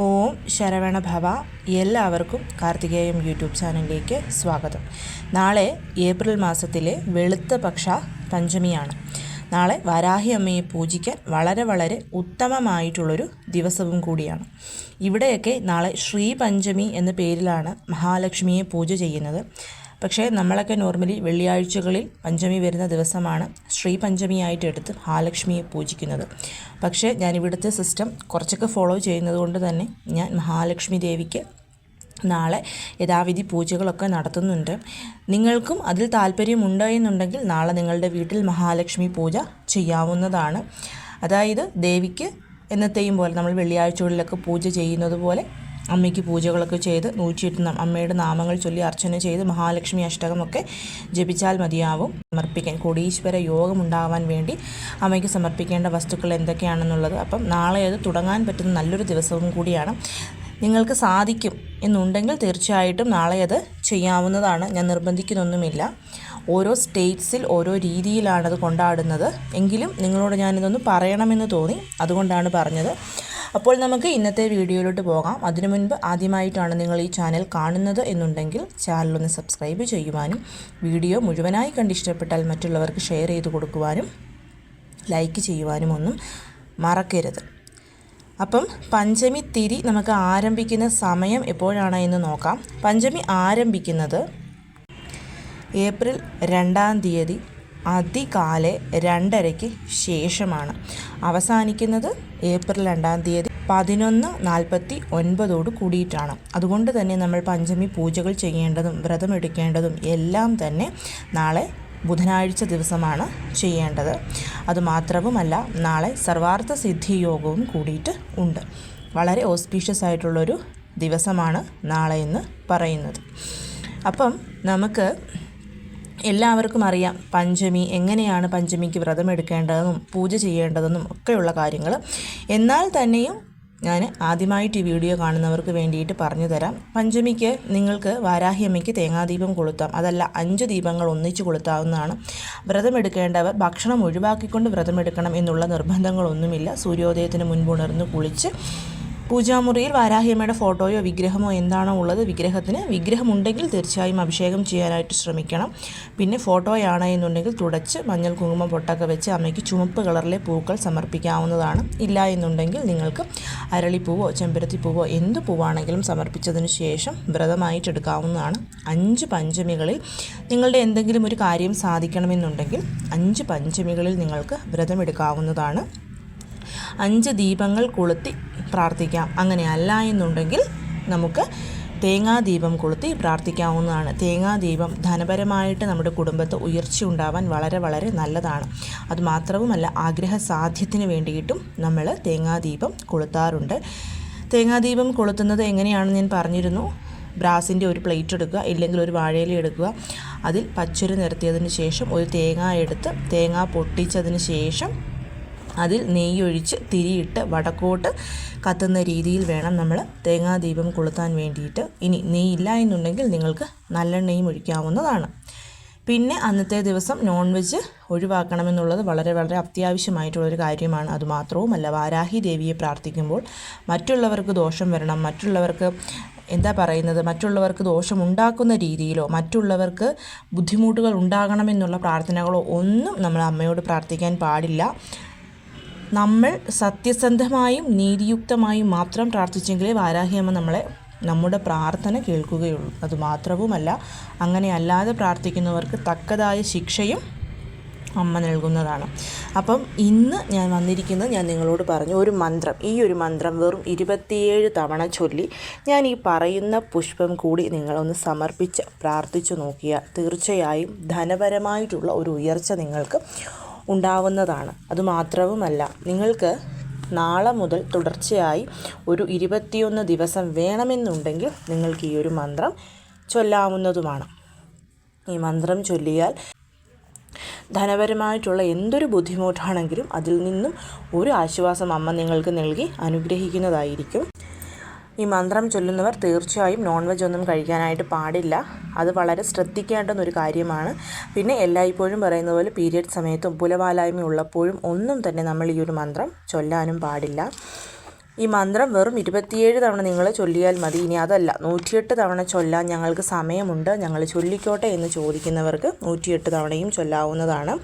ഓം ശരവണ ഭവ എല്ലാവർക്കും കാർത്തികേയം യൂട്യൂബ് ചാനലിലേക്ക് സ്വാഗതം. നാളെ ഏപ്രിൽ മാസത്തിലെ വെളുത്ത പക്ഷ പഞ്ചമിയാണ്. നാളെ വാരാഹി അമ്മയെ പൂജിക്കാൻ വളരെ വളരെ ഉത്തമമായിട്ടുള്ളൊരു ദിവസവും കൂടിയാണ്. ഇവിടെയൊക്കെ നാളെ ശ്രീ പഞ്ചമി എന്ന പേരിലാണ് മഹാലക്ഷ്മിയെ പൂജ ചെയ്യുന്നത്. പക്ഷേ നമ്മളൊക്കെ നോർമലി വെള്ളിയാഴ്ചകളിൽ പഞ്ചമി വരുന്ന ദിവസമാണ് ശ്രീ പഞ്ചമിയായിട്ട് എടുത്ത് മഹാലക്ഷ്മിയെ പൂജിക്കുന്നത്. പക്ഷേ ഞാൻ ഇവിടുത്തെ സിസ്റ്റം കുറച്ചൊക്കെ ഫോളോ ചെയ്യുന്നത് കൊണ്ട് തന്നെ ഞാൻ മഹാലക്ഷ്മി ദേവിക്ക് നാളെ യഥാവിധി പൂജകളൊക്കെ നടത്തുന്നുണ്ട്. നിങ്ങൾക്കും അതിൽ താല്പര്യമുണ്ട് എന്നുണ്ടെങ്കിൽ നാളെ നിങ്ങളുടെ വീട്ടിൽ മഹാലക്ഷ്മി പൂജ ചെയ്യാവുന്നതാണ്. അതായത് ദേവിക്ക് എന്നത്തെയും പോലെ നമ്മൾ വെള്ളിയാഴ്ചകളിലൊക്കെ പൂജ ചെയ്യുന്നത് പോലെ അമ്മയ്ക്ക് പൂജകളൊക്കെ ചെയ്ത് നൂറ്റിയെട്ട് അമ്മയുടെ നാമങ്ങൾ ചൊല്ലി അർച്ചന ചെയ്ത് മഹാലക്ഷ്മി അഷ്ടകമൊക്കെ ജപിച്ചാൽ മതിയാവും. സമർപ്പിക്കാൻ കോടീശ്വര യോഗം ഉണ്ടാവാൻ വേണ്ടി അമ്മയ്ക്ക് സമർപ്പിക്കേണ്ട വസ്തുക്കൾ എന്തൊക്കെയാണെന്നുള്ളത്. അപ്പം നാളെ അത് തുടങ്ങാൻ പറ്റുന്ന നല്ലൊരു ദിവസവും കൂടിയാണ്. നിങ്ങൾക്ക് സാധിക്കും എന്നുണ്ടെങ്കിൽ തീർച്ചയായിട്ടും നാളെ അത് ചെയ്യാവുന്നതാണ്. ഞാൻ നിർബന്ധിക്കുന്നൊന്നുമില്ല. ഓരോ സ്റ്റേറ്റ്സിൽ ഓരോ രീതിയിലാണത് കൊണ്ടാടുന്നത്. എങ്കിലും നിങ്ങളോട് ഞാനിതൊന്ന് പറയണമെന്ന് തോന്നി. അതുകൊണ്ടാണ് പറഞ്ഞത്. അപ്പോൾ നമുക്ക് ഇന്നത്തെ വീഡിയോയിലോട്ട് പോകാം. അതിനു മുൻപ് ആദ്യമായിട്ടാണ് നിങ്ങൾ ഈ ചാനൽ കാണുന്നത് എന്നുണ്ടെങ്കിൽ ചാനലൊന്ന് സബ്സ്ക്രൈബ് ചെയ്യുവാനും വീഡിയോ മുഴുവനായി കണ്ടിഷ്ടപ്പെട്ടാൽ മറ്റുള്ളവർക്ക് ഷെയർ ചെയ്ത് കൊടുക്കുവാനും ലൈക്ക് ചെയ്യുവാനും ഒന്നും മറക്കരുത്. അപ്പം പഞ്ചമി തിരി നമുക്ക് ആരംഭിക്കുന്ന സമയം എപ്പോഴാണ് എന്ന് നോക്കാം. പഞ്ചമി ആരംഭിക്കുന്നത് ഏപ്രിൽ രണ്ടാം തീയതി അതികാലെ രണ്ടരയ്ക്ക് ശേഷമാണ്. അവസാനിക്കുന്നത് ഏപ്രിൽ രണ്ടാം തീയതി പതിനൊന്ന് നാൽപ്പത്തി ഒൻപതോട് കൂടിയിട്ടാണ്. അതുകൊണ്ട് തന്നെ നമ്മൾ പഞ്ചമി പൂജകൾ ചെയ്യേണ്ടതും വ്രതമെടുക്കേണ്ടതും എല്ലാം തന്നെ നാളെ ബുധനാഴ്ച ദിവസമാണ് ചെയ്യേണ്ടത്. അതുമാത്രവുമല്ല നാളെ സർവാർത്ഥ സിദ്ധി യോഗവും കൂടിയിട്ട് ഉണ്ട്. വളരെ ഓസ്പീഷ്യസ് ആയിട്ടുള്ളൊരു ദിവസമാണ് നാളെ എന്ന് പറയുന്നത്. അപ്പം നമുക്ക് എല്ലാവർക്കും അറിയാം പഞ്ചമി എങ്ങനെയാണ് പഞ്ചമിക്ക് വ്രതം എടുക്കേണ്ടതെന്നും പൂജ ചെയ്യേണ്ടതെന്നും ഒക്കെയുള്ള കാര്യങ്ങൾ എന്നാൽ തന്നെയും ഞാൻ ആദ്യമായിട്ട് ഈ വീഡിയോ കാണുന്നവർക്ക് വേണ്ടിയിട്ട് പറഞ്ഞു തരാം. പഞ്ചമിക്ക് നിങ്ങൾക്ക് വാരാഹിയമ്മയ്ക്ക് തേങ്ങാദീപം കൊളുത്താം. അതല്ല അഞ്ച് ദീപങ്ങൾ ഒന്നിച്ച് കൊളുത്താവുന്നതാണ്. വ്രതമെടുക്കേണ്ടവർ ഭക്ഷണം ഒഴിവാക്കിക്കൊണ്ട് വ്രതമെടുക്കണം എന്നുള്ള നിർബന്ധങ്ങളൊന്നുമില്ല. സൂര്യോദയത്തിന് മുൻപുണർന്ന് കുളിച്ച് പൂജാമുറിയിൽ വാരാഹിയമ്മയുടെ ഫോട്ടോയോ വിഗ്രഹമോ എന്താണോ ഉള്ളത് വിഗ്രഹത്തിന് വിഗ്രഹമുണ്ടെങ്കിൽ തീർച്ചയായും അഭിഷേകം ചെയ്യാനായിട്ട് ശ്രമിക്കണം. പിന്നെ ഫോട്ടോയാണ് എന്നുണ്ടെങ്കിൽ തുടച്ച് മഞ്ഞൾ കുങ്കുമം പൊട്ടൊക്കെ വെച്ച് അമ്മയ്ക്ക് ചുമപ്പ് കളറിലെ പൂക്കൾ സമർപ്പിക്കാവുന്നതാണ്. ഇല്ല എന്നുണ്ടെങ്കിൽ നിങ്ങൾക്ക് അരളിപ്പൂവോ ചെമ്പരത്തിപ്പൂവോ എന്ത് പൂവാണെങ്കിലും സമർപ്പിച്ചതിന് ശേഷം വ്രതമായിട്ടെടുക്കാവുന്നതാണ് അഞ്ച് പഞ്ചമികളിൽ നിങ്ങളുടെ എന്തെങ്കിലും ഒരു കാര്യം സാധിക്കണമെന്നുണ്ടെങ്കിൽ അഞ്ച് പഞ്ചമികളിൽ നിങ്ങൾക്ക് വ്രതമെടുക്കാവുന്നതാണ്. അഞ്ച് ദീപങ്ങൾ കൊളുത്തി പ്രാർത്ഥിക്കാം. അങ്ങനെ അല്ല എന്നുണ്ടെങ്കിൽ നമുക്ക് തേങ്ങാദീപം കൊളുത്തി പ്രാർത്ഥിക്കാവുന്നതാണ്. തേങ്ങാദീപം ധനപരമായിട്ട് നമ്മുടെ കുടുംബത്ത് ഉയർച്ച ഉണ്ടാവാൻ വളരെ വളരെ നല്ലതാണ്. അതുമാത്രവുമല്ല ആഗ്രഹ സാധ്യത്തിന് വേണ്ടിയിട്ടും നമ്മൾ തേങ്ങാദീപം കൊളുത്താറുണ്ട്. തേങ്ങാദീപം കൊളുത്തുന്നത് എങ്ങനെയാണെന്ന് ഞാൻ പറഞ്ഞിരുന്നു. ബ്രാസിന്റെ ഒരു പ്ലേറ്റ് എടുക്കുക ഇല്ലെങ്കിൽ ഒരു വാഴയില എടുക്കുക. അതിൽ പച്ചരി നിരത്തിയതിന് ശേഷം ഒരു തേങ്ങ എടുത്ത് തേങ്ങ പൊട്ടിച്ചതിന് ശേഷം അതിൽ നെയ്യൊഴിച്ച് തിരിയിട്ട് വടക്കോട്ട് കത്തുന്ന രീതിയിൽ വേണം നമ്മൾ തേങ്ങാ ദീപം കൊളുത്താൻ വേണ്ടിയിട്ട്. ഇനി നെയ്യില്ല എന്നുണ്ടെങ്കിൽ നിങ്ങൾക്ക് നല്ലെണ്ണയും ഒഴിക്കാവുന്നതാണ്. പിന്നെ അന്നത്തെ ദിവസം നോൺ വെജ് ഒഴിവാക്കണമെന്നുള്ളത് വളരെ വളരെ അത്യാവശ്യമായിട്ടുള്ളൊരു കാര്യമാണ്. അതുമാത്രവുമല്ല വാരാഹി ദേവിയെ പ്രാർത്ഥിക്കുമ്പോൾ മറ്റുള്ളവർക്ക് ദോഷം വരണം മറ്റുള്ളവർക്ക് എന്താ പറയുന്നത് മറ്റുള്ളവർക്ക് ദോഷമുണ്ടാക്കുന്ന രീതിയിലോ മറ്റുള്ളവർക്ക് ബുദ്ധിമുട്ടുകൾ ഉണ്ടാകണമെന്നുള്ള പ്രാർത്ഥനകളോ ഒന്നും നമ്മൾ അമ്മയോട് പ്രാർത്ഥിക്കാൻ പാടില്ല. നമ്മൾ സത്യസന്ധമായും നീതിയുക്തമായും മാത്രം പ്രാർത്ഥിച്ചെങ്കിലേ വാരാഹിയമ്മ നമ്മളെ നമ്മുടെ പ്രാർത്ഥന കേൾക്കുകയുള്ളൂ. അതുമാത്രവുമല്ല അങ്ങനെ അല്ലാതെ പ്രാർത്ഥിക്കുന്നവർക്ക് തക്കതായ ശിക്ഷയും അമ്മ നൽകുന്നതാണ്. അപ്പം ഇന്ന് ഞാൻ വന്നിരിക്കുന്നത് ഞാൻ നിങ്ങളോട് പറഞ്ഞു ഒരു മന്ത്രം ഈ ഒരു മന്ത്രം വെറും ഇരുപത്തിയേഴ് തവണ ചൊല്ലി ഞാൻ ഈ പറയുന്ന പുഷ്പം കൂടി നിങ്ങളൊന്ന് സമർപ്പിച്ച് പ്രാർത്ഥിച്ചു നോക്കിയാൽ തീർച്ചയായും ധനപരമായിട്ടുള്ള ഒരു ഉയർച്ച നിങ്ങൾക്ക് ഉണ്ടാവുന്നതാണ്. അതുമാത്രവുമല്ല നിങ്ങൾക്ക് നാളെ മുതൽ തുടർച്ചയായി ഒരു ഇരുപത്തിയൊന്ന് ദിവസം വേണമെന്നുണ്ടെങ്കിൽ നിങ്ങൾക്ക് ഈ ഒരു മന്ത്രം ചൊല്ലാവുന്നതുമാണ്. ഈ മന്ത്രം ചൊല്ലിയാൽ ധനപരമായിട്ടുള്ള എന്തൊരു ബുദ്ധിമുട്ടാണെങ്കിലും അതിൽ നിന്നും ഒരു ആശ്വാസം അമ്മ നിങ്ങൾക്ക് നൽകി അനുഗ്രഹിക്കുന്നതായിരിക്കും. ഈ മന്ത്രം ചൊല്ലുന്നവർ തീർച്ചയായും നോൺ വെജ് ഒന്നും കഴിക്കാനായിട്ട് പാടില്ല. അത് വളരെ ശ്രദ്ധിക്കേണ്ടുന്നൊരു കാര്യമാണ്. പിന്നെ എല്ലായ്പ്പോഴും പറയുന്ന പോലെ പീരിയഡ് സമയത്തും പുലവാലായ്മ ഉള്ളപ്പോഴും ഒന്നും തന്നെ നമ്മൾ ഈ ഒരു മന്ത്രം ചൊല്ലാനും പാടില്ല. ഈ മന്ത്രം വെറും ഇരുപത്തിയേഴ് തവണ നിങ്ങൾ ചൊല്ലിയാൽ മതി. ഇനി അതല്ല നൂറ്റിയെട്ട് തവണ ചൊല്ലാൻ ഞങ്ങൾക്ക് സമയമുണ്ട്. ഞങ്ങൾ ചൊല്ലിക്കോട്ടെ എന്ന് ചോദിക്കുന്നവർക്ക് നൂറ്റിയെട്ട് തവണയും ചൊല്ലാവുന്നതാണ്.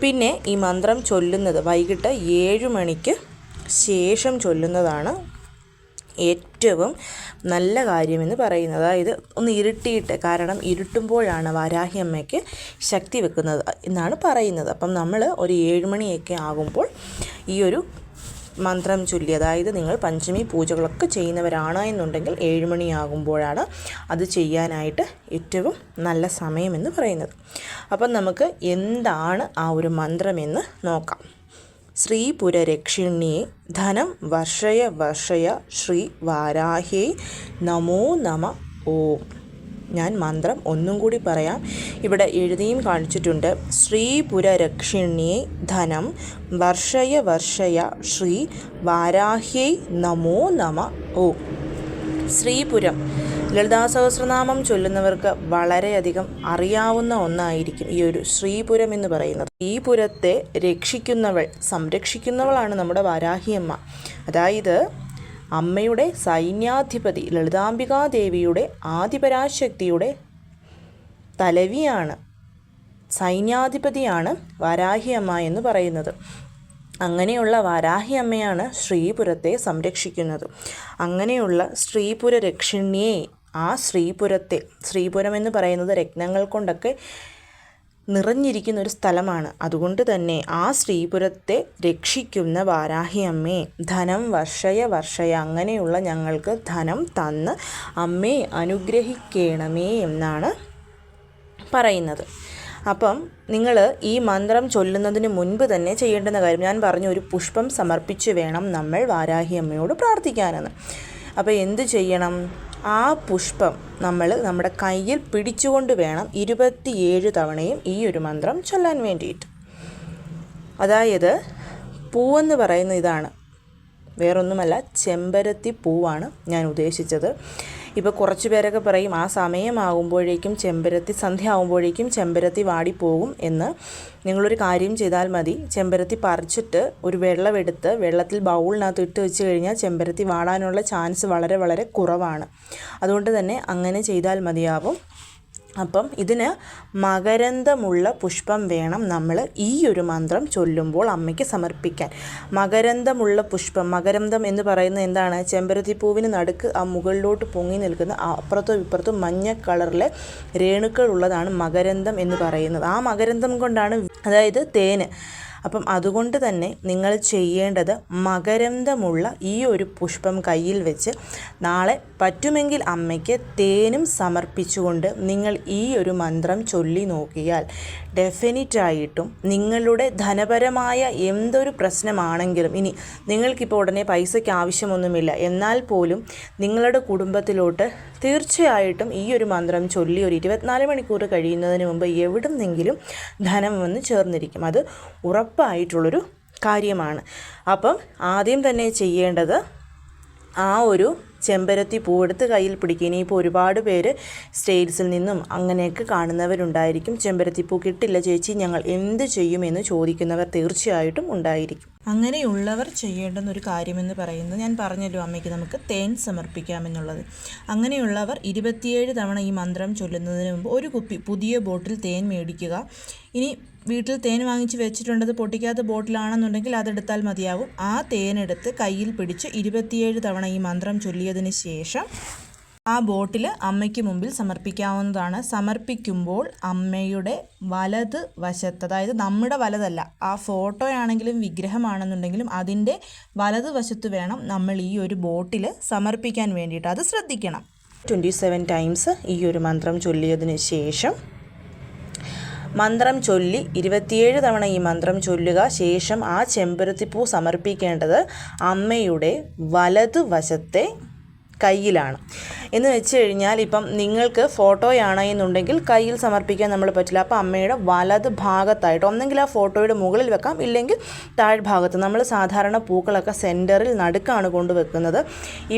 പിന്നെ ഈ മന്ത്രം ചൊല്ലുന്നത് വൈകിട്ട് ഏഴ് മണിക്ക് ശേഷം ചൊല്ലുന്നതാണ്. ഏറ്റവും നല്ല കാര്യമെന്ന് പറയുന്നത്. അതായത് ഒന്ന് ഇരുട്ടിയിട്ട് കാരണം ഇരുട്ടുമ്പോഴാണ് വാരാഹി അമ്മയ്ക്ക് ശക്തി വെക്കുന്നത് എന്നാണ് പറയുന്നത്. അപ്പം നമ്മൾ ഒരു ഏഴ് മണിയൊക്കെ ആകുമ്പോൾ ഈ ഒരു മന്ത്രം ചൊല്ലി അതായത് നിങ്ങൾ പഞ്ചമി പൂജകളൊക്കെ ചെയ്യുന്നവരാണ് എന്നുണ്ടെങ്കിൽ ഏഴ് മണിയാകുമ്പോഴാണ് അത് ചെയ്യാനായിട്ട് ഏറ്റവും നല്ല സമയമെന്ന് പറയുന്നത്. അപ്പം നമുക്ക് എന്താണ് ആ ഒരു മന്ത്രമെന്ന് നോക്കാം. ശ്രീപുരരക്ഷിണ്യേ ധനം വർഷയ വർഷയ ശ്രീ വാരാഹേ നമോ നമ ഓം. ഞാൻ മന്ത്രം ഒന്നും കൂടി പറയാം. ഇവിടെ എഴുതിയും കാണിച്ചിട്ടുണ്ട്. ശ്രീപുരരക്ഷിണ്യേ ധനം വർഷയ വർഷയ ശ്രീ വാരാഹ്യൈ നമോ നമ ഓ. ശ്രീപുരം. ലളിതാ സഹസ്രനാമം ചൊല്ലുന്നവർക്ക് വളരെയധികം അറിയാവുന്ന ഒന്നായിരിക്കും ഈ ഒരു ശ്രീപുരം എന്ന് പറയുന്നത്. ഈ പുരത്തെ രക്ഷിക്കുന്നവൾ സംരക്ഷിക്കുന്നവളാണ് നമ്മുടെ വാരാഹിയമ്മ. അതായത് അമ്മയുടെ സൈന്യാധിപതി ലളിതാംബികാദേവിയുടെ ആദിപരാശക്തിയുടെ തലവിയാണ് സൈന്യാധിപതിയാണ് വാരാഹി അമ്മ എന്ന് പറയുന്നത്. അങ്ങനെയുള്ള വാരാഹി അമ്മയാണ് ശ്രീപുരത്തെ സംരക്ഷിക്കുന്നത്. അങ്ങനെയുള്ള ശ്രീപുര രക്ഷിണ്യെ ആ ശ്രീപുരത്തെ ശ്രീപുരം എന്ന് പറയുന്നത് രത്നങ്ങൾ കൊണ്ടൊക്കെ നിറഞ്ഞിരിക്കുന്ന ഒരു സ്ഥലമാണ്. അതുകൊണ്ട് തന്നെ ആ ശ്രീപുരത്തെ രക്ഷിക്കുന്ന വാരാഹി അമ്മേ ധനം വർഷയ വർഷയ അങ്ങനെയുള്ള ഞങ്ങൾക്ക് ധനം തന്ന് അമ്മേ അനുഗ്രഹിക്കണമേ എന്നാണ് പറയുന്നത്. അപ്പം നിങ്ങൾ ഈ മന്ത്രം ചൊല്ലുന്നതിന് മുൻപ് തന്നെ ചെയ്യേണ്ടുന്ന കാര്യം ഞാൻ പറഞ്ഞു ഒരു പുഷ്പം സമർപ്പിച്ച് വേണം നമ്മൾ വാരാഹി അമ്മയോട് പ്രാർത്ഥിക്കാനെന്ന്. അപ്പോൾ എന്ത് ചെയ്യണം? ആ പുഷ്പം നമ്മൾ നമ്മുടെ കയ്യിൽ പിടിച്ചുകൊണ്ട് വേണം ഇരുപത്തിയേഴ് തവണയും ഈ ഒരു മന്ത്രം ചൊല്ലാൻ വേണ്ടിയിട്ട്. അതായത് പൂവെന്ന് പറയുന്ന ഇതാണ്. വേറൊന്നുമല്ല ചെമ്പരത്തി പൂവാണ് ഞാൻ ഉദ്ദേശിച്ചത്. ഇപ്പോൾ കുറച്ച് പേരൊക്കെ പറയും ആ സമയമാകുമ്പോഴേക്കും ചെമ്പരത്തി സന്ധ്യ ആകുമ്പോഴേക്കും ചെമ്പരത്തി വാടിപ്പോകും എന്ന്. നിങ്ങളൊരു കാര്യം ചെയ്താൽ മതി. ചെമ്പരത്തി പറിച്ചിട്ട് ഒരു വെള്ളമെടുത്ത് വെള്ളത്തിൽ ബൗളിനകത്ത് ഇട്ട് വെച്ച് കഴിഞ്ഞാൽ ചെമ്പരത്തി വാടാനുള്ള ചാൻസ് വളരെ വളരെ കുറവാണ്. അതുകൊണ്ട് തന്നെ അങ്ങനെ ചെയ്താൽ മതിയാവും. അപ്പം ഇതിന് മകരന്തമുള്ള പുഷ്പം വേണം നമ്മൾ ഈ ഒരു മന്ത്രം ചൊല്ലുമ്പോൾ അമ്മയ്ക്ക് സമർപ്പിക്കാൻ. മകരന്തമുള്ള പുഷ്പം മകരന്തം എന്ന് പറയുന്നത് എന്താണ്? ചെമ്പരത്തിപ്പൂവിന് നടുക്ക് ആ മുകളിലോട്ട് പൊങ്ങി നിൽക്കുന്ന അപ്പുറത്തും ഇപ്പുറത്തും മഞ്ഞ കളറിലെ രേണുക്കൾ ഉള്ളതാണ് മകരന്തം എന്ന് പറയുന്നത്. ആ മകരന്തം കൊണ്ടാണ് അതായത് തേന്. അപ്പം അതുകൊണ്ട് തന്നെ നിങ്ങൾ ചെയ്യേണ്ടത് മകരന്തമുള്ള ഈ ഒരു പുഷ്പം കയ്യിൽ വെച്ച് നാളെ പറ്റുമെങ്കിൽ അമ്മയ്ക്ക് തേനും സമർപ്പിച്ചുകൊണ്ട് നിങ്ങൾ ഈ ഒരു മന്ത്രം ചൊല്ലി നോക്കിയാൽ ഡെഫിനിറ്റായിട്ടും നിങ്ങളുടെ ധനപരമായ എന്തൊരു പ്രശ്നമാണെങ്കിലും ഇനി നിങ്ങൾക്കിപ്പോൾ ഉടനെ പൈസയ്ക്ക് ആവശ്യമൊന്നുമില്ല എന്നാൽ പോലും നിങ്ങളുടെ കുടുംബത്തിലോട്ട് തീർച്ചയായിട്ടും ഈ ഒരു മന്ത്രം ചൊല്ലി ഒരു ഇരുപത്തിനാല് മണിക്കൂർ കഴിയുന്നതിന് മുമ്പ് എവിടുന്നെങ്കിലും ധനം വന്ന് ചേർന്നിരിക്കും. അത് ഉറപ്പായിട്ടുള്ളൊരു കാര്യമാണ്. അപ്പം ആദ്യം തന്നെ ചെയ്യേണ്ടത് ആ ഒരു ചെമ്പരത്തി പൂവെടുത്ത് കയ്യിൽ പിടിക്കുക ഇനിയിപ്പോൾ ഒരുപാട് പേര് സ്റ്റേറ്റ്സിൽ നിന്നും അങ്ങനെയൊക്കെ കാണുന്നവരുണ്ടായിരിക്കും. ചെമ്പരത്തി പൂ കിട്ടില്ല ചേച്ചി ഞങ്ങൾ എന്ത് ചെയ്യുമെന്ന് ചോദിക്കുന്നവർ തീർച്ചയായിട്ടും ഉണ്ടായിരിക്കും. അങ്ങനെയുള്ളവർ ചെയ്യേണ്ടുന്ന ഒരു കാര്യമെന്ന് പറയുന്നത് ഞാൻ പറഞ്ഞല്ലോ അമ്മയ്ക്ക് നമുക്ക് തേൻ സമർപ്പിക്കാമെന്നുള്ളത്. അങ്ങനെയുള്ളവർ ഇരുപത്തിയേഴ് തവണ ഈ മന്ത്രം ചൊല്ലുന്നതിന് മുമ്പ് ഒരു കുപ്പി പുതിയ ബോട്ടിൽ തേൻ മേടിക്കുക. ഇനി വീട്ടിൽ തേൻ വാങ്ങിച്ച് വെച്ചിട്ടുണ്ടത് പൊട്ടിക്കാത്ത ബോട്ടിലാണെന്നുണ്ടെങ്കിൽ അതെടുത്താൽ മതിയാവും. ആ തേനെടുത്ത് കയ്യിൽ പിടിച്ച് ഇരുപത്തിയേഴ് തവണ ഈ മന്ത്രം ചൊല്ലിയതിന് ശേഷം ആ ബോട്ടിൽ അമ്മയ്ക്ക് മുമ്പിൽ സമർപ്പിക്കാവുന്നതാണ്. സമർപ്പിക്കുമ്പോൾ അമ്മയുടെ വലത് വശത്ത് അതായത് നമ്മുടെ വലതല്ല ആ ഫോട്ടോയാണെങ്കിലും വിഗ്രഹമാണെന്നുണ്ടെങ്കിലും അതിന്റെ വലത് വശത്ത് വേണം നമ്മൾ ഈ ഒരു ബോട്ടിൽ സമർപ്പിക്കാൻ വേണ്ടിയിട്ട്. അത് ശ്രദ്ധിക്കണം. ട്വന്റി സെവൻ ടൈംസ് ഈ ഒരു മന്ത്രം ചൊല്ലിയതിന് ശേഷം മന്ത്രം ചൊല്ലി ഇരുപത്തിയേഴ് തവണ ഈ മന്ത്രം ചൊല്ലുക ശേഷം ആ ചെമ്പരത്തിപ്പൂ സമർപ്പിക്കേണ്ടത് അമ്മയുടെ വലതുവശത്തെ കയ്യിലാണ്. എന്ന് വെച്ച് കഴിഞ്ഞാൽ ഇപ്പം നിങ്ങൾക്ക് ഫോട്ടോയാണ് എന്നുണ്ടെങ്കിൽ കയ്യിൽ സമർപ്പിക്കാൻ നമ്മൾ പറ്റില്ല. അപ്പോൾ അമ്മയുടെ വലത് ഭാഗത്തായിട്ട് ഒന്നെങ്കിൽ ആ ഫോട്ടോയുടെ മുകളിൽ വെക്കാം. ഇല്ലെങ്കിൽ താഴ്ഭാഗത്ത് നമ്മൾ സാധാരണ പൂക്കളൊക്കെ സെന്ററിൽ നടുക്കാണ് കൊണ്ടുവെക്കുന്നത്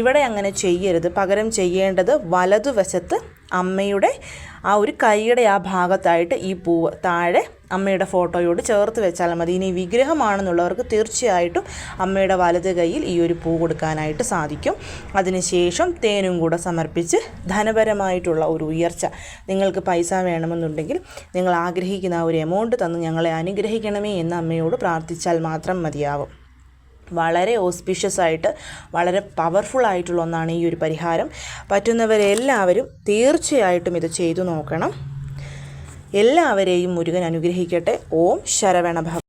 ഇവിടെ അങ്ങനെ ചെയ്യരുത്. പകരം ചെയ്യേണ്ടത് വലതുവശത്ത് അമ്മയുടെ ആ ഒരു കൈയുടെ ആ ഭാഗത്തായിട്ട് ഈ പൂവ് താഴെ അമ്മയുടെ ഫോട്ടോയോട് ചേർത്ത് വെച്ചാൽ മതി. ഇനി വിഗ്രഹമാണെന്നുള്ളവർക്ക് തീർച്ചയായിട്ടും അമ്മയുടെ വലത് കൈയിൽ ഈ ഒരു പൂ കൊടുക്കാനായിട്ട് സാധിക്കും. അതിനുശേഷം തേനും കൂടെ സമർപ്പിച്ച് ധനപരമായിട്ടുള്ള ഒരു ഉയർച്ച നിങ്ങൾക്ക് പൈസ വേണമെന്നുണ്ടെങ്കിൽ നിങ്ങൾ ആഗ്രഹിക്കുന്ന ആ ഒരു എമൗണ്ട് തന്ന് ഞങ്ങളെ അനുഗ്രഹിക്കണമേ എന്ന് അമ്മയോട് പ്രാർത്ഥിച്ചാൽ മാത്രം മതിയാവും. വളരെ ഓസ്പിഷ്യസ് ആയിട്ട് വളരെ പവർഫുൾ ആയിട്ടുള്ള ഒന്നാണ് ഈ ഒരു പരിഹാരം. പറ്റുന്നവരെല്ലാവരും തീർച്ചയായിട്ടും ഇത് ചെയ്തു നോക്കണം. എല്ലാവരെയും മുരുകൻ അനുഗ്രഹിക്കട്ടെ. ഓം ശരവണഭവ